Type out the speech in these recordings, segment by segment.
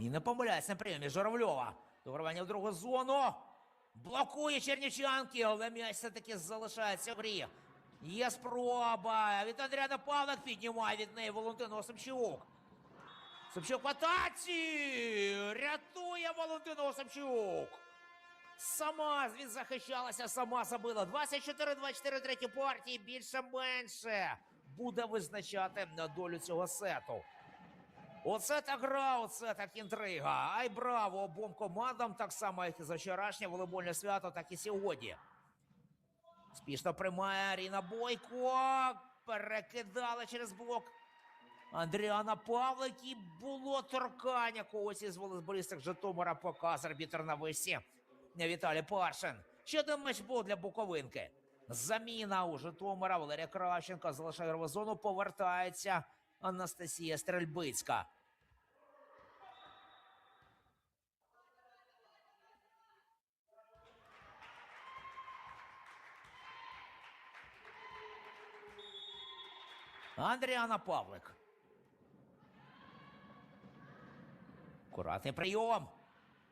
І не помиляється на прийомі Журавльова. Догравання в другу зону. Блокує Чернічанки, але м'яч все-таки залишається в грі. Є спроба. Від Андріана Павлик піднімає від неї Валентин Осипчук. Осипчук в атаці! Рятує Валентин Осипчук! Сама він захищалася, сама забила. 24-24 треті партії, більше-менше буде визначати на долю цього сету. Оце так гра, оце так інтрига. Ай браво обом командам, так само, як і за вчорашнє волейбольне свято, так і сьогодні. Спішно приймає Аріна Бойко. Перекидала через блок. Андріана Павлик і було торкання когось із волейболісток Житомира показ арбітр на висі. Віталій Паршин. Ще один матч був для Буковинки. Заміна у Житомира Валерія Кравченко залишає зону. Повертається Анастасія Стрельбицька. Андріана Павлик. Акуратний прийом.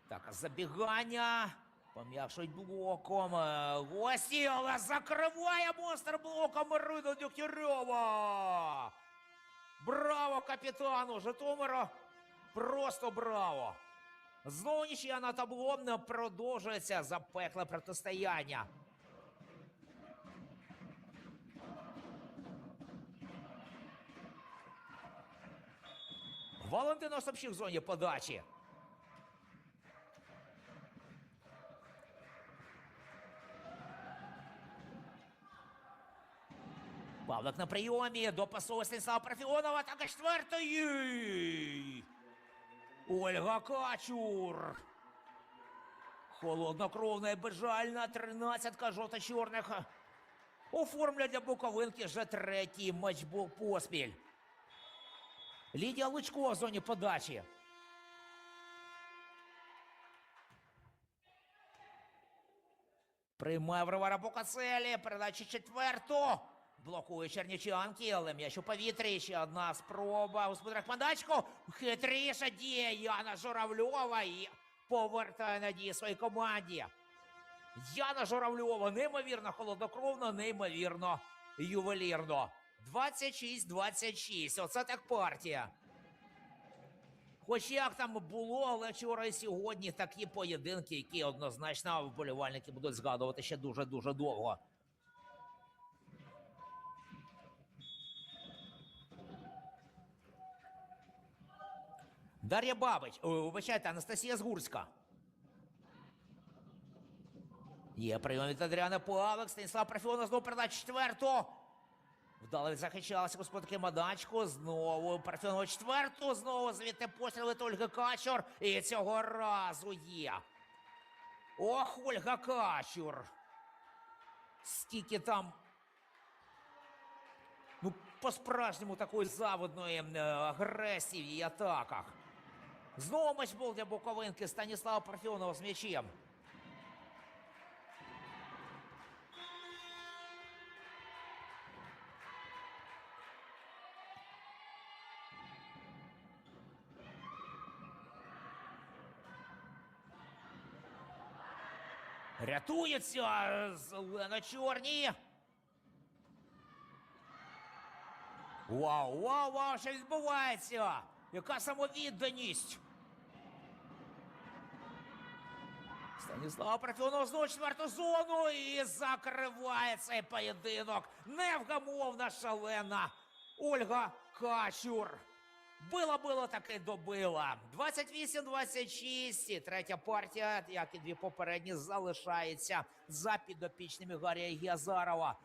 Так, забігання. Пом'якшують блоком. Е, Гості, але закриває монстр блоком Ірина Дегтярьова. Браво капітану Житомира. Просто браво. Знову нічия на табло продовжується запекле протистояння. Валентин Осапчук в зоні подачі. Павлик на прийомі до пасу Станіслава Парфіонова. Так і четвертої. Ольга Качур. Холоднокровна і безжальна тринадцятка жовто-чорних. Оформлять для Буковинки вже третій матч поспіль. Лідія Лучко в зоні подачі. Приймає Варвара Букацелі. Передача четверту. Блокує Чернічанки, але м'яч у повітрі. Ще одна спроба. Господар Мандачко. Хитріша діє Яна Журавльова і повертає надії своїй команді. Яна Журавльова неймовірно холоднокровно, неймовірно ювелірно. 26-26. Оце так партія. Хоч як там було, але вчора і сьогодні такі поєдинки, які однозначно вболівальники будуть згадувати ще дуже-дуже довго. Дар'я Бабич, о, вибачайте, Анастасія Згурська. Є прийом від Адріана Павлик, Станіслав Парфіонов знову передача четверту. Вдало захищалася господарки Мадачко. Знову Парфіонова четверту. Знову звідти постріли від Ольги Качур. І цього разу є. Ох, Ольга Качур. Скільки там. Ну, по-справжньому такої заводної е, агресії в атаках. Знову матчбол для Буковинки Станіслава Парфіонова з м'ячем. Рятується зелено-чорні. Вау, вау, вау, що відбувається? Яка самовідданість? Станіслав Парфіонов знову четверту зону і закриває цей поєдинок. Невгамовна шалена Ольга Качур. Била-била таки добила. 28-26. І Третя партія, як і дві попередні, залишається за підопічними Гарія Язарова.